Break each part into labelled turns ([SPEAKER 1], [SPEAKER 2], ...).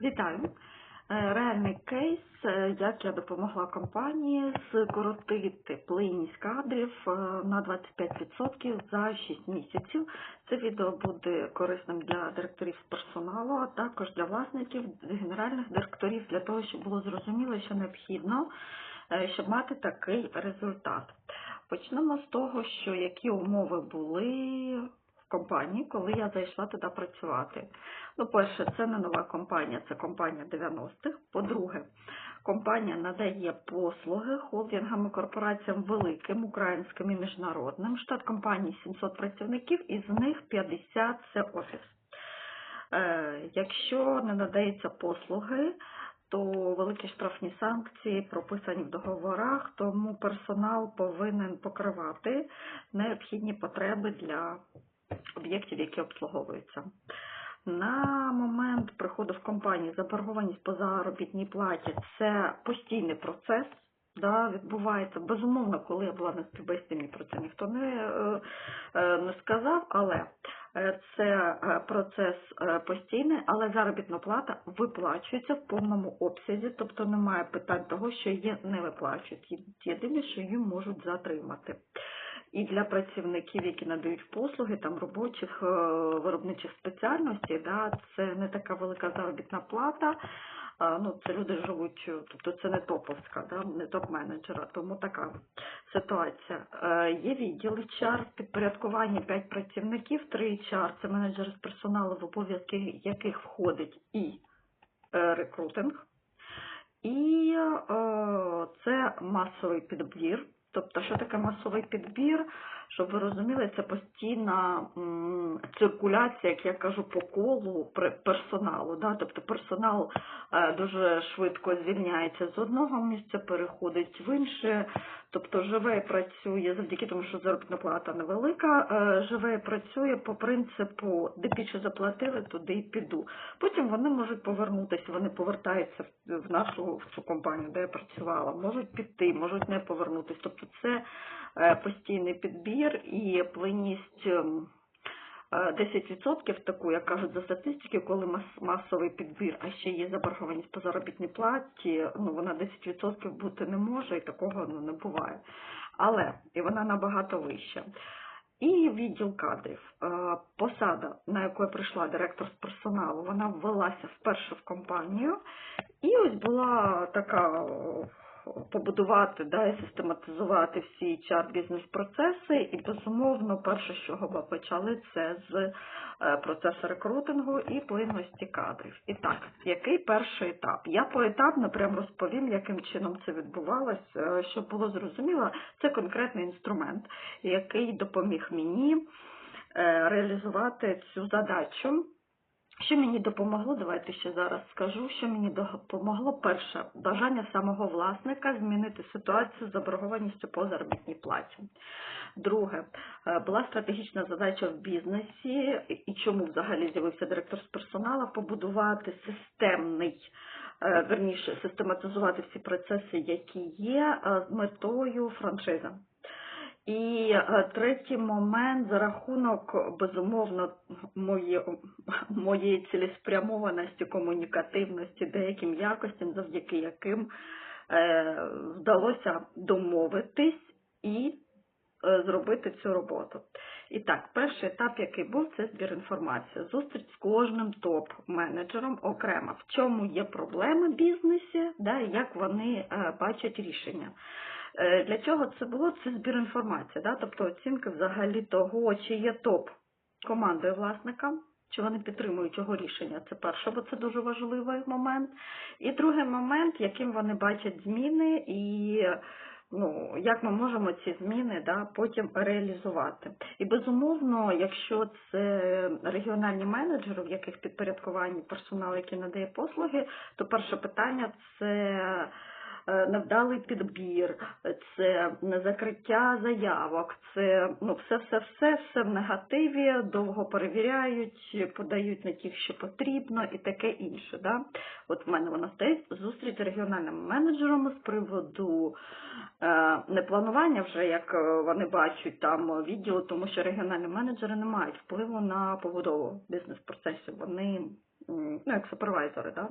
[SPEAKER 1] Вітаю. Е, Реальний кейс, е, як я допомогла компанії скоротити плинність кадрів е, на 25% за 6 місяців. Це відео буде корисним для директорів персоналу, а також для власників, генеральних директорів, для того, щоб було зрозуміло, що необхідно, щоб мати такий результат. Почнемо з того, що які умови були компанії, коли я зайшла туди працювати. Ну, перше, це не нова компанія, це компанія 90-х. По-друге, компанія надає послуги холдингам і корпораціям великим, українським і міжнародним. Штат компанії 700 працівників, із них 50 – це офіс. Е, Якщо не надається послуги, то великі штрафні санкції прописані в договорах, тому персонал повинен покривати необхідні потреби для об'єктів, які обслуговуються. На момент приходу в компанію заборгованість по заробітній платі це постійний процес. Да, відбувається безумовно, коли я була на співбесіді, про це ніхто не, е, е, не сказав, але е, це процес постійний, але заробітна плата виплачується в повному обсязі, тобто немає питань того, що її не виплачують. Єдине, що її можуть затримати. І для працівників, які надають послуги там робочих е, виробничих спеціальностей, да, це не така велика заробітна плата. Ну, це люди живуть, тобто це не топовська, да, не топ-менеджера, тому така ситуація. Е, Є відділ HR, в підпорядкуванні 5 працівників, 3 HR – це менеджери з персоналу, в обов'язки яких входить і е, рекрутинг, і це масовий підбір. Тобто, що таке масовий підбір? Щоб ви розуміли, це постійна циркуляція, як я кажу, по колу персоналу. Да? Тобто персонал е, дуже швидко звільняється з одного місця, переходить в інше. Тобто живе і працює завдяки тому, що заробітна плата невелика, е, живе і працює по принципу, де більше заплатили, туди і піду. Потім вони можуть повернутися, вони повертаються в- нашу в цю компанію, де я працювала, можуть піти, можуть не повернутися. Тобто це е, постійний підбір і плинність. ем, е, 10% таку, як кажуть за статистики, коли мас- масовий підбір, а ще є заборгованість по заробітній платі, ну вона 10% бути не може і такого ну, не буває. Але і вона набагато вища. І відділ кадрів. Е, Посада, на яку я прийшла директор з персоналу, вона ввелася вперше в компанію. І ось була така побудувати да, і систематизувати всі HR бізнес-процеси. І безумовно, перше, з чого ми почали, це з е, процесу рекрутингу і плинності кадрів. І так, який перший етап? Я поетапно прям розповім, яким чином це відбувалось, е, щоб було зрозуміло, це конкретний інструмент, який допоміг мені е, реалізувати цю задачу. Що мені допомогло, давайте ще зараз скажу, що мені допомогло перше бажання самого власника змінити ситуацію з заборгованістю по заробітній платі. Друге, е, була стратегічна задача в бізнесі, і чому взагалі з'явився директор з персоналу, побудувати системний, е, верніше, систематизувати всі процеси, які є, е, з метою франшизи. І е, третій момент за рахунок безумовно моє, моєї цілеспрямованості, комунікативності, деяким якостям, завдяки яким е, вдалося домовитись і е, зробити цю роботу. І так, перший етап, який був, це збір інформації. Зустріч з кожним топ-менеджером окремо, в чому є проблеми бізнесі, да, як вони е, бачать рішення. Е, Для чого це було? Це збір інформації, да? тобто оцінка взагалі того, чи є топ командою власника, чи вони підтримують його рішення. Це перше, бо це дуже важливий момент. І другий момент, яким вони бачать зміни і ну, як ми можемо ці зміни да, потім реалізувати. І безумовно, якщо це регіональні менеджери, в яких підпорядкуванні персонал, який надає послуги, то перше питання це невдалий підбір, це закриття заявок, це ну все, все, в негативі, довго перевіряють, подають не тих, що потрібно, і таке інше. Да? От в мене вона стоїть зустріч з регіональним менеджером з приводу е, не планування вже, як е, вони бачать там відділу, тому що регіональні менеджери не мають впливу на побудову бізнес-процесів. Вони ну, як супервайзери, да.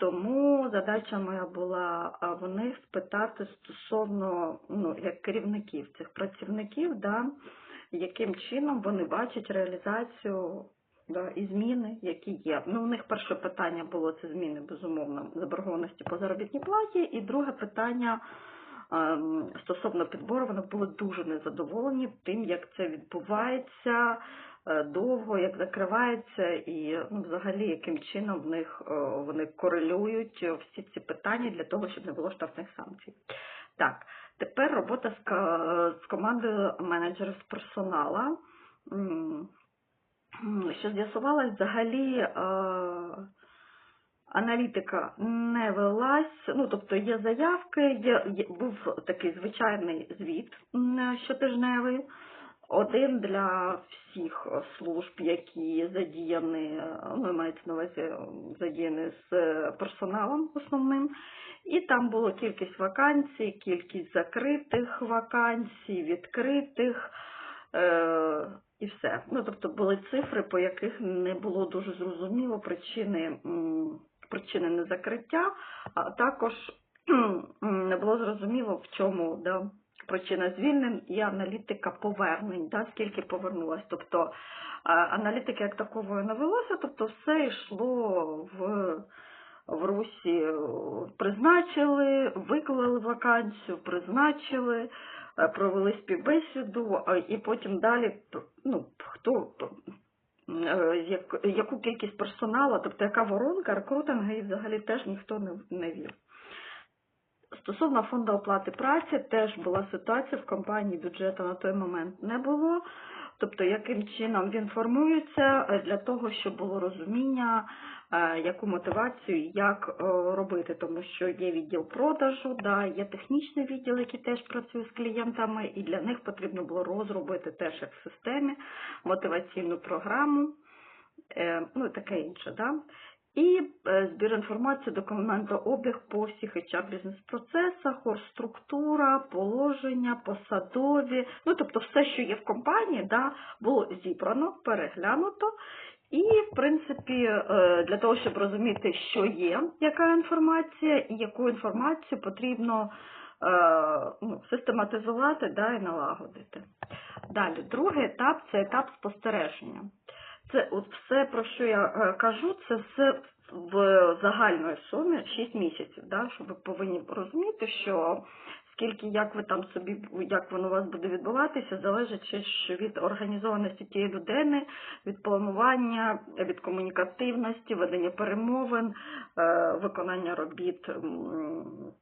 [SPEAKER 1] Тому задача моя була в них спитати стосовно ну, як керівників цих працівників, да, яким чином вони бачать реалізацію да, і зміни, які є. Ну, у них перше питання було це зміни, безумовно, заборгованості по заробітній платі, і друге питання ем, стосовно підбору, вони були дуже незадоволені тим, як це відбувається довго, як закривається, і ну, взагалі яким чином в них е, вони корелюють всі ці питання для того, щоб не було штрафних санкцій. Так, тепер робота з, з командою менеджерів з персонала. Що з'ясувалось, взагалі е, аналітика не велась, ну тобто є заявки, є, є був такий звичайний звіт щотижневий, один для всіх служб, які задіяні, ну мається на увазі задіяні з персоналом основним. І там було кількість вакансій, кількість закритих вакансій, відкритих е, і все. Ну, тобто були цифри, по яких не було дуже зрозуміло причини, причини незакриття, а також не було зрозуміло, в чому да, причина звільнень і аналітика повернень, да, скільки повернулось. Тобто а, аналітики як такової не велося, тобто все йшло в в Русі е, призначили, виклали вакансію, призначили, е, провели співбесіду, а і потім далі ну, хто е, як- яку кількість персоналу, тобто яка воронка, рекрутинга і взагалі теж ніхто не, не вів. Стосовно фонду оплати праці, теж була ситуація в компанії бюджету на той момент не було. Тобто, яким чином він формується е, для того, щоб було розуміння, е, яку мотивацію як робити, тому що є відділ продажу, да, є технічний відділ, який теж працює з клієнтами, і для них потрібно було розробити теж як в системі мотиваційну програму, е, ну і таке інше. Да? І е, збір інформації, документообіг по всіх HR бізнес-процесах, оргструктура, положення, посадові, ну тобто все, що є в компанії, да, було зібрано, переглянуто. І, в принципі, е, для того, щоб розуміти, що є, яка інформація, і яку інформацію потрібно е, ну, систематизувати да, і налагодити. Далі, другий етап це етап спостереження. Це от все, про що я е, кажу, це все в загальної сумі 6 місяців, да, щоб ви повинні розуміти, що скільки, як ви там собі, як воно у вас буде відбуватися, залежить від організованості тієї людини, від планування, від комунікативності, ведення перемовин, е, виконання робіт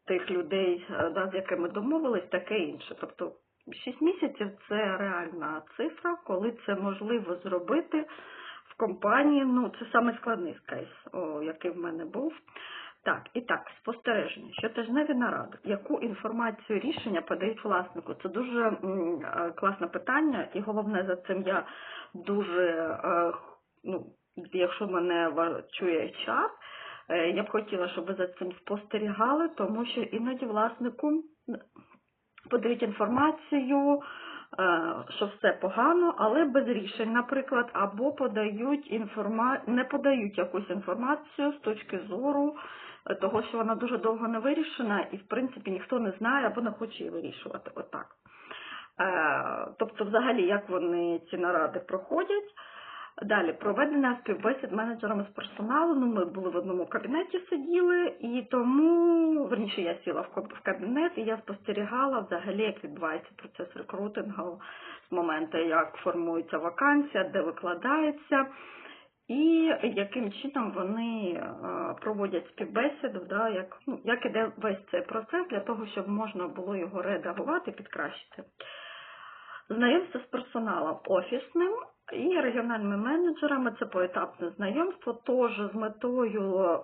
[SPEAKER 1] тих людей, е, да, з якими домовились, таке інше. Тобто 6 місяців це реальна цифра, коли це можливо зробити компанії. Ну, це саме складний кейс, о, який в мене був. Так, і так, спостереження. Щотижневі наради. Яку інформацію рішення подають власнику? Це дуже м, е, класне питання, і головне за цим я дуже, е, ну, якщо мене чує час, я б хотіла, щоб ви за цим спостерігали, тому що іноді власнику подають інформацію, е, що все погано, але без рішень, наприклад, або подають інформа... не подають якусь інформацію з точки зору е, того, що вона дуже довго не вирішена, і в принципі ніхто не знає або не хоче її вирішувати. Отак. Е, Тобто, взагалі, як вони ці наради проходять. Далі проведення співбесід менеджерами з персоналу. Ну, ми були в одному кабінеті сиділи, і тому, верніше, я сіла в каб- кабінет і я спостерігала взагалі, як відбувається процес рекрутингу з моменту, як формується вакансія, де викладається, і яким чином вони е, проводять співбесіду, да, як, ну, як іде весь цей процес для того, щоб можна було його редагувати, підкращити. Знайомство з персоналом офісним і регіональними менеджерами це поетапне знайомство, теж з метою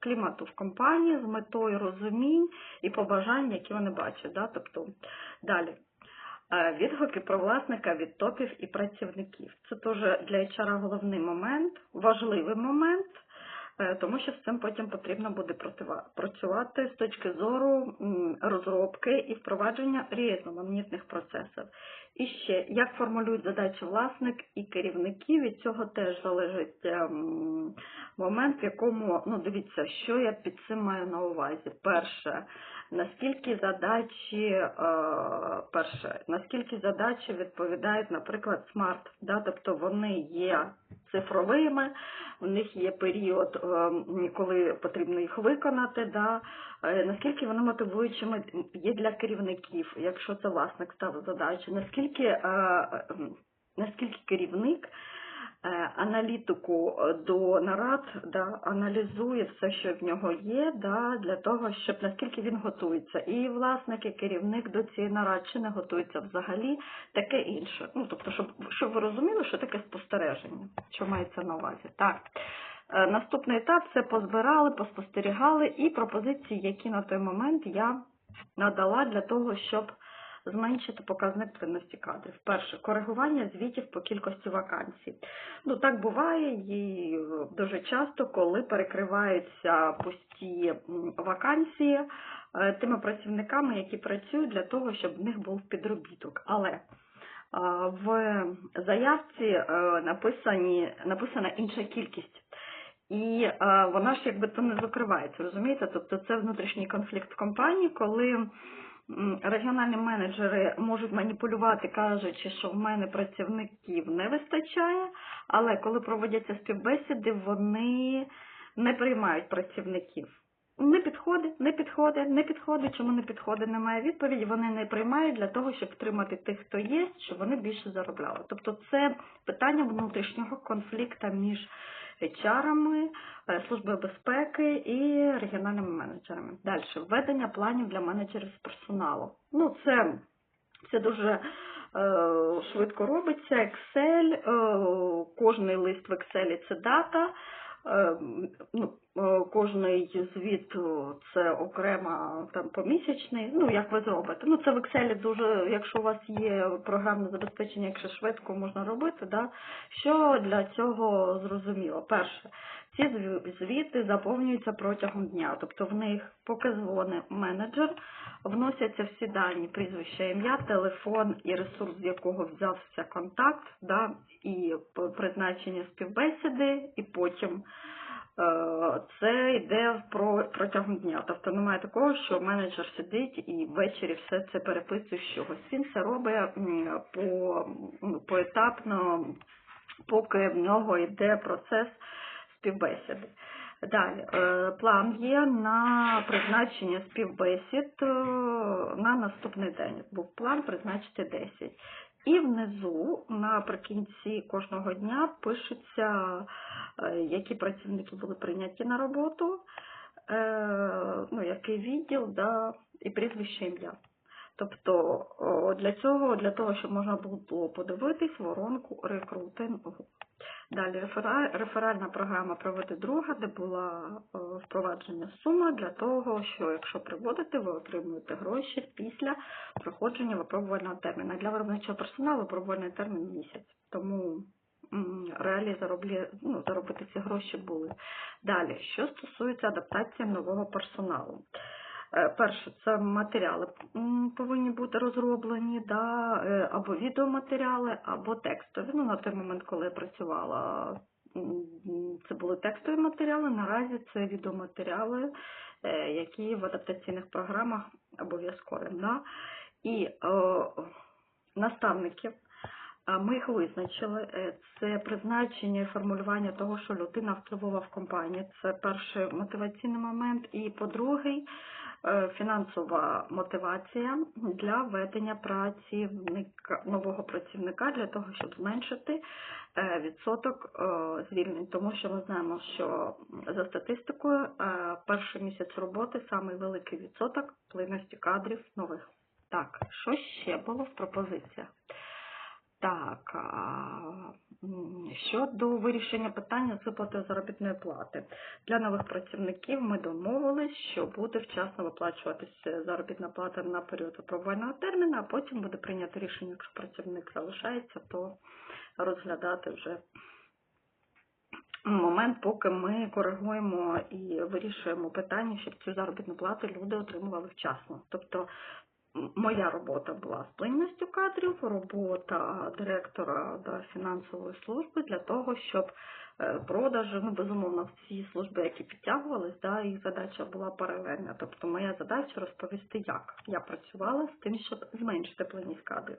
[SPEAKER 1] клімату в компанії, з метою розумінь і побажань, які вони бачать. Да? Тобто, далі. Е, Відгуки про власника від топів і працівників. Це теж для HR головний момент, важливий момент, е, тому що з цим потім потрібно буде працювати з точки зору розробки і впровадження різноманітних процесів. І ще, як формулюють задачі власник і керівники, від цього теж залежить ем, момент, в якому, ну дивіться, що я під цим маю на увазі. Перше, наскільки задачі, е, перше, наскільки задачі відповідають, наприклад, смарт, да, тобто вони є цифровими, у них є період, ем, коли потрібно їх виконати, да, наскільки вони мотивуючими є для керівників, якщо це власник ставить задачі, наскільки, е, наскільки керівник е, аналітику е, до нарад да, аналізує все, що в нього є, да, для того, щоб наскільки він готується. І власник, і керівник до цієї нарад чи не готується взагалі, таке інше. Ну, тобто, щоб, щоб ви розуміли, що таке спостереження, що мається на увазі. Так. Е, Наступний етап це позбирали, поспостерігали і пропозиції, які на той момент я надала для того, щоб зменшити показник плинності кадрів. Перше, коригування звітів по кількості вакансій. Ну так буває і дуже часто, коли перекриваються пусті вакансії е, тими працівниками, які працюють для того, щоб в них був підробіток. Але в заявці е, написані, написана інша кількість. І е, вона ж якби то не закривається, розумієте? Тобто це внутрішній конфлікт компанії, коли регіональні менеджери можуть маніпулювати, кажучи, що в мене працівників не вистачає, але коли проводяться співбесіди, вони не приймають працівників. Не підходить, не підходить, не підходить. Чому не підходить? Немає відповіді. Вони не приймають для того, щоб втримати тих, хто є, щоб вони більше заробляли. Тобто це питання внутрішнього конфлікту між HR-ами, е, Службою безпеки і регіональними менеджерами. Далі введення планів для менеджерів з персоналу. Ну, це, це дуже е, швидко робиться. Excel, е, кожний лист в Excel це дата. Е, ну, кожний звіт це окремо там помісячний. Ну як ви зробите? Ну це в Excel дуже, якщо у вас є програмне забезпечення, якщо швидко можна робити, да? що для цього зрозуміло? Перше, ці зві- звіти заповнюються протягом дня, тобто в них поки дзвони менеджер, вносяться всі дані, прізвище, ім'я, телефон і ресурс, з якого взявся контакт, да, і призначення співбесіди, і потім е, це йде про протягом дня. Тобто немає такого, що менеджер сидить і ввечері все це переписує з чогось. Він це робить по, поетапно, поки в нього йде процес співбесіди. Далі, е, план є на призначення співбесід е, на наступний день. Був план призначити 10. І внизу наприкінці кожного дня пишуться, е, які працівники були прийняті на роботу, е, ну, який відділ, да, і прізвище ім'я. Тобто для цього, для того, щоб можна було подивитись воронку рекрутингу. Далі рефера- реферальна програма «Проведи друга», де була е, впровадження сума для того, що якщо приводите, ви отримуєте гроші після проходження випробувального терміну. Для виробничого персоналу випробувальний термін місяць. Тому м, реалії зароблі, ну, заробити ці гроші були. Далі, що стосується адаптації нового персоналу. Е, Перше, це матеріали повинні бути розроблені, да, е, або відеоматеріали, або текстові. Ну, на той момент, коли я працювала, це були текстові матеріали, наразі це відеоматеріали, е, які в адаптаційних програмах обов'язкові. Да. І е, наставників. Ми їх визначили. Це призначення і формулювання того, що людина впливова в компанії. Це перший мотиваційний момент. І по-другий, е, фінансова мотивація для ведення працівника нового працівника для того, щоб зменшити е, відсоток е, звільнень. Тому що ми знаємо, що за статистикою е, перший місяць роботи самий великий відсоток плинності кадрів нових. Так, що ще було в пропозиціях? Так, щодо вирішення питання з виплати заробітної плати. Для нових працівників ми домовились, що буде вчасно виплачуватися заробітна плата на період випробувального терміну, а потім буде прийнято рішення, якщо працівник залишається, то розглядати вже момент, поки ми коригуємо і вирішуємо питання, щоб цю заробітну плату люди отримували вчасно. Тобто моя робота була з плинністю кадрів, робота директора да, фінансової служби для того, щоб е, продажі, ну безумовно, всі служби, які підтягувались, да, їх задача була паралельна. Тобто моя задача розповісти, як я працювала з тим, щоб зменшити плинність кадрів.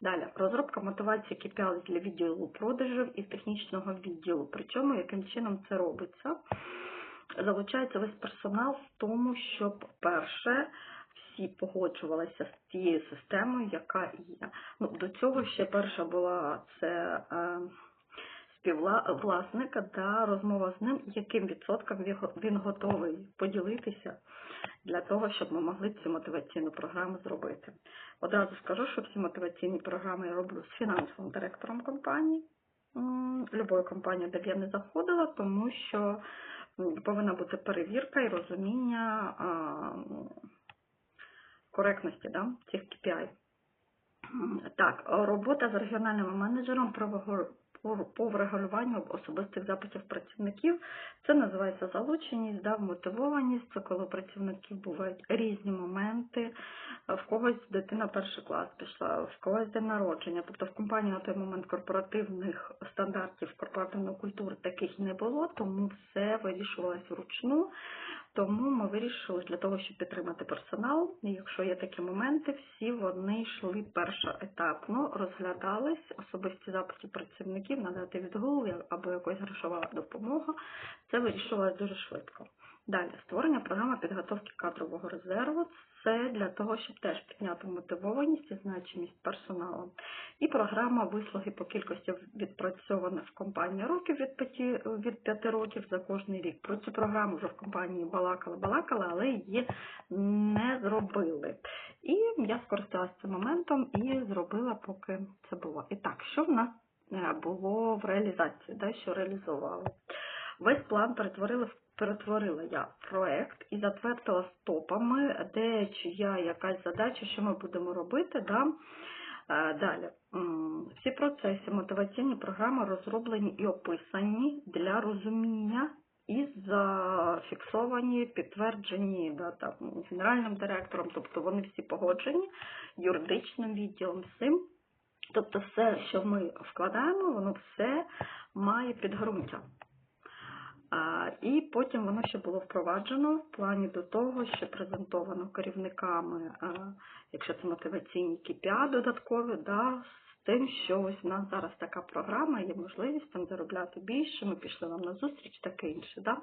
[SPEAKER 1] Далі розробка мотивації KPI для відділу продажів і технічного відділу. Причому яким чином це робиться? Залучається весь персонал в тому, щоб перше всі погоджувалися з тією системою, яка є. Ну, до цього ще перша була це е, співвласника та розмова з ним, яким відсотком він готовий поділитися для того, щоб ми могли цю мотиваційну програму зробити. Одразу скажу, що всі мотиваційні програми я роблю з фінансовим директором компанії. Любої компанії, де б я не заходила, тому що повинна бути перевірка і розуміння коректності да, цих KPI. Так, робота з регіональним менеджером по- врегулюванню особистих запитів працівників. Це називається залученість, да, мотивованість. Це коли працівників бувають різні моменти. В когось дитина перший клас пішла, в когось день народження. Тобто в компанії на той момент корпоративних стандартів, корпоративної культури таких не було, тому все вирішувалось вручну. Тому ми вирішили для того, щоб підтримати персонал. Якщо є такі моменти, всі вони йшли першоетапно, розглядались особисті запити працівників, надати відгул або якась грошова допомога. Це вирішувалось дуже швидко. Далі створення програми підготовки кадрового резерву. Це для того, щоб теж підняти мотивованість і значимість персоналу. І програма вислуги по кількості відпрацьованих в компанії років від 5, від 5 років за кожний рік. Про цю програму вже в компанії балакали, балакали, але її не зробили. І я скористалася цим моментом і зробила, поки це було. І так, що в нас е, було в реалізації, да, що реалізували? Весь план перетворили в перетворила я проект і затвердила стопами, де чия якась задача, що ми будемо робити. Да? Далі. Всі процеси, мотиваційні програми розроблені і описані для розуміння і зафіксовані, підтверджені да, там, генеральним директором, тобто вони всі погоджені юридичним відділом всім. Тобто все, що ми вкладаємо, воно все має підґрунтя. І потім воно ще було впроваджено в плані до того, що презентовано керівниками, якщо це мотиваційні KPI додаткові, да, тим, що ось у нас зараз така програма, є можливість там заробляти більше, ми пішли вам на зустріч, таке інше. Да?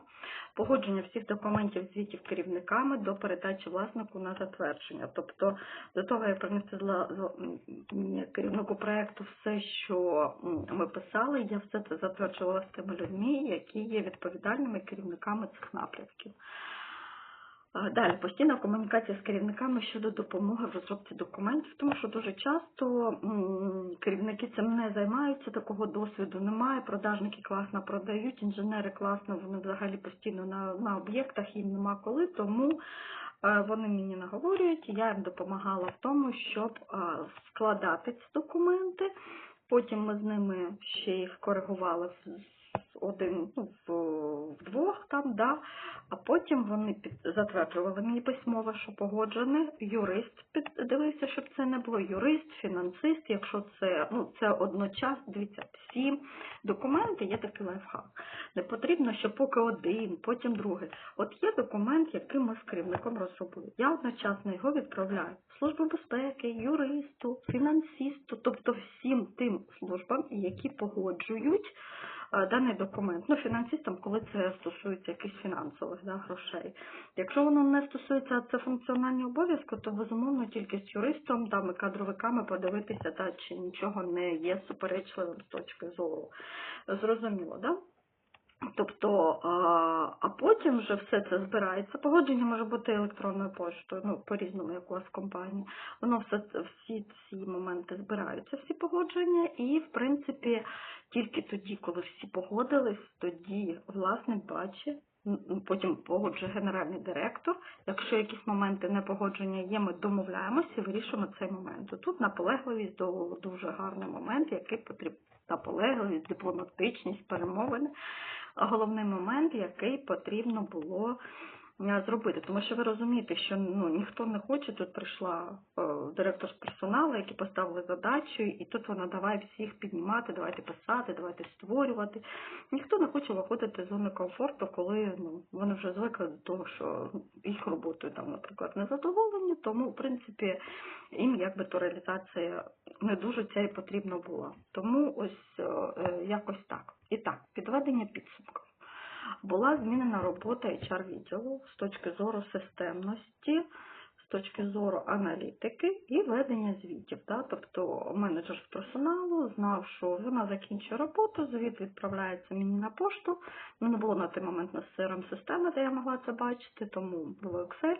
[SPEAKER 1] Погодження всіх документів, звітів керівниками до передачі власнику на затвердження. Тобто до того, зла- зла- керівнику проекту все, що ми писали, я все це затверджувала з тими людьми, які є відповідальними керівниками цих напрямків. Далі постійна комунікація з керівниками щодо допомоги в розробці документів, тому що дуже часто керівники цим не займаються, такого досвіду немає. Продажники класно продають, інженери класно, вони взагалі постійно на, на об'єктах, їм нема коли, тому е, вони мені наговорюють, я їм допомагала в тому, щоб е, складати ці документи. Потім ми з ними ще їх коригували в- один ну, вдвох там, да. а потім вони під, затверджували мені письмово, що погоджене. Юрист піддивився, щоб це не було юрист, фінансист. Якщо це ну це одночасно, дивіться, всі документи є такий лайфхак. Не потрібно, що поки один, потім другий. От є документ, який ми з керівником розробили. Я одночасно його відправляю службу безпеки, юристу, фінансисту, тобто всім тим службам, які погоджують даний документ. Ну, фінансистам, коли це стосується якихось фінансових да, грошей. Якщо воно не стосується це функціональні обов'язки, то безумовно тільки з юристом там, і кадровиками подивитися, та, чи нічого не є суперечливим з точки зору. Зрозуміло, да? Тобто, а, потім вже все це збирається. Погодження може бути електронною поштою, ну по-різному, як у вас компанії. Воно все всі ці моменти збираються, всі погодження, і в принципі тільки тоді, коли всі погодились, тоді власник бачить. Потім погоджує генеральний директор. Якщо якісь моменти непогодження є, ми домовляємося і вирішуємо цей момент. Тут наполегливість дуже гарний момент, який потрібен. Наполегливість, дипломатичність, перемовини. Головний момент, який потрібно було зробити. Тому що ви розумієте, що ну, ніхто не хоче, тут прийшла е, директор з персоналу, які поставили задачу, і тут вона давай всіх піднімати, давайте писати, давайте створювати. Ніхто не хоче виходити з зони комфорту, коли ну, вони вже звикли до того, що їх роботою там, наприклад, не задоволені, тому, в принципі, їм якби то реалізація не дуже ця і потрібна була. Тому ось е, е, якось так. І так, підведення підсумків. Була змінена робота HR-відділу з точки зору системності, з точки зору аналітики і ведення звітів. Да? Тобто менеджер з персоналу знав, що вона закінчує роботу, звіт відправляється мені на пошту. Ну, не було на той момент на crm системи, де я могла це бачити, тому було Excel.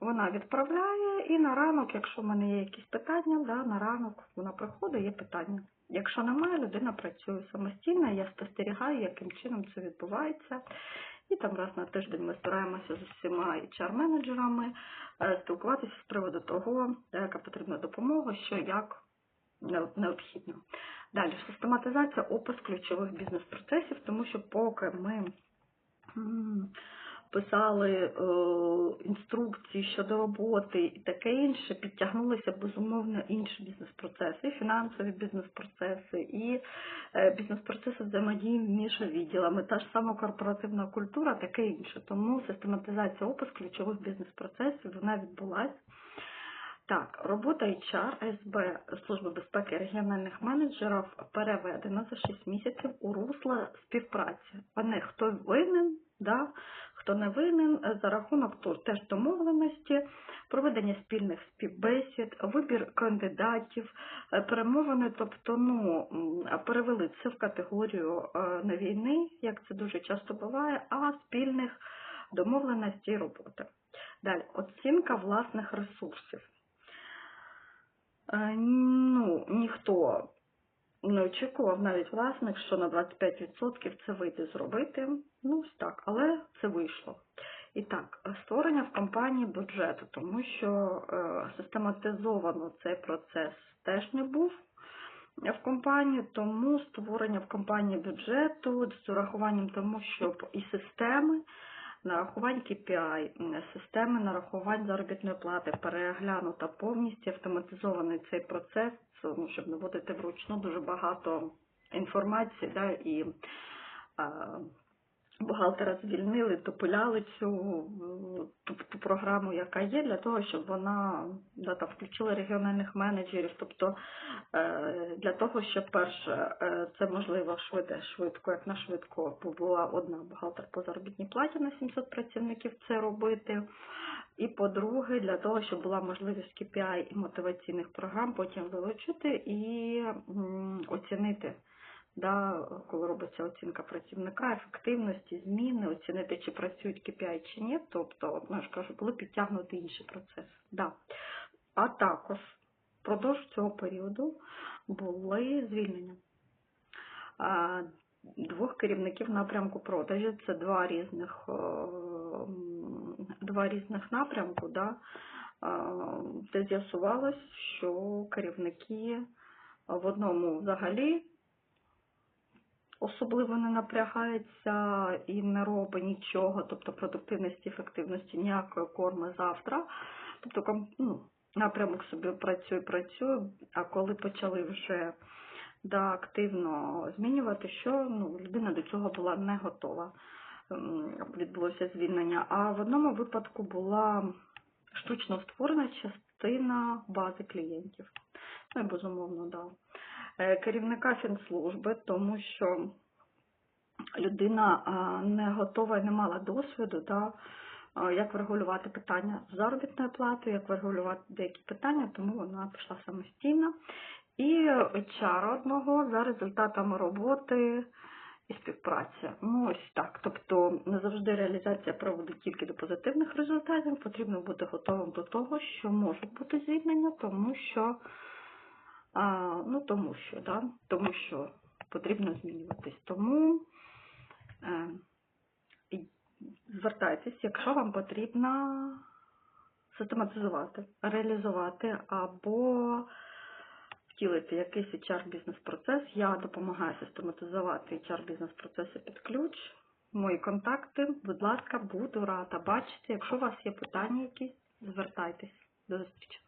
[SPEAKER 1] Вона відправляє і на ранок, якщо в мене є якісь питання, да, на ранок вона приходить, є питання. Якщо немає, людина працює самостійно, я спостерігаю, яким чином це відбувається. І там раз на тиждень ми стараємося з усіма HR-менеджерами е, спілкуватися з приводу того, яка потрібна допомога, що як необхідно. Далі систематизація опис ключових бізнес-процесів, тому що поки ми писали е, інструкції щодо роботи і таке інше, підтягнулися безумовно інші бізнес-процеси, і фінансові бізнес-процеси, і е, бізнес-процеси взаємодії між відділами, та ж сама корпоративна культура, таке інше. Тому систематизація опис ключових бізнес-процесів вона відбулася. Так, робота HR СБ Служби безпеки регіональних менеджерів переведена за 6 місяців у русло співпраці. А не хто винен, да, хто не винен, е, за рахунок теж домовленості, проведення спільних співбесід, вибір кандидатів, е, перемовини, тобто ну, перевели це в категорію не війни, як це дуже часто буває, а спільних домовленостей роботи. Далі, оцінка власних ресурсів. Е, Ну, ніхто не очікував, навіть власник, що на 25% це вийде зробити. Ну, так, але це вийшло. І так, створення в компанії бюджету, тому що е, систематизовано цей процес теж не був в компанії, тому створення в компанії бюджету з урахуванням тому, щоб і системи нарахувань KPI, системи нарахувань заробітної плати переглянута повністю автоматизований цей процес, ну, щоб наводити вручну дуже багато інформації, да, і бухгалтера звільнили, допиляли цю ту, ту програму, яка є, для того, щоб вона да, там, включила регіональних менеджерів. Тобто е, для того, щоб перше, е, це можливо швидко, швидко, як на швидко, була одна бухгалтер по заробітній платі на 700 працівників це робити. І по-друге, для того, щоб була можливість KPI і мотиваційних програм потім вилучити і оцінити да, коли робиться оцінка працівника, ефективності, зміни, оцінити, чи працюють KPI чи ні, тобто, ну, я ж кажу, були підтягнути інші процеси. Да. А також впродовж цього періоду були звільнення. Двох керівників напрямку продажі це два різних, е, два різних напрямку, да, де з'ясувалось, що керівники в одному взагалі особливо не напрягається і не робить нічого, тобто продуктивності, ефективності ніякої корми завтра. Тобто ну, напрямок собі працює, працює, а коли почали вже да, активно змінювати, що ну, людина до цього була не готова. М, Відбулося звільнення. А в одному випадку була штучно створена частина бази клієнтів. Ну і безумовно, да керівника фінслужби, тому що людина не готова і не мала досвіду, да, як врегулювати питання з заробітною платою, як врегулювати деякі питання, тому вона пішла самостійно. І HR одного за результатами роботи і співпраці. Ну ось так. Тобто не завжди реалізація проводить тільки до позитивних результатів. Потрібно бути готовим до того, що може бути звільнення, тому що а, ну тому що, да, тому що потрібно змінюватись. Тому е, звертайтесь, якщо вам потрібно систематизувати, реалізувати або втілити якийсь HR бізнес-процес. Я допомагаю систематизувати HR бізнес-процеси під ключ. мої контакти. Будь ласка, буду рада бачити. Якщо у вас є питання якісь, звертайтесь. До зустрічі.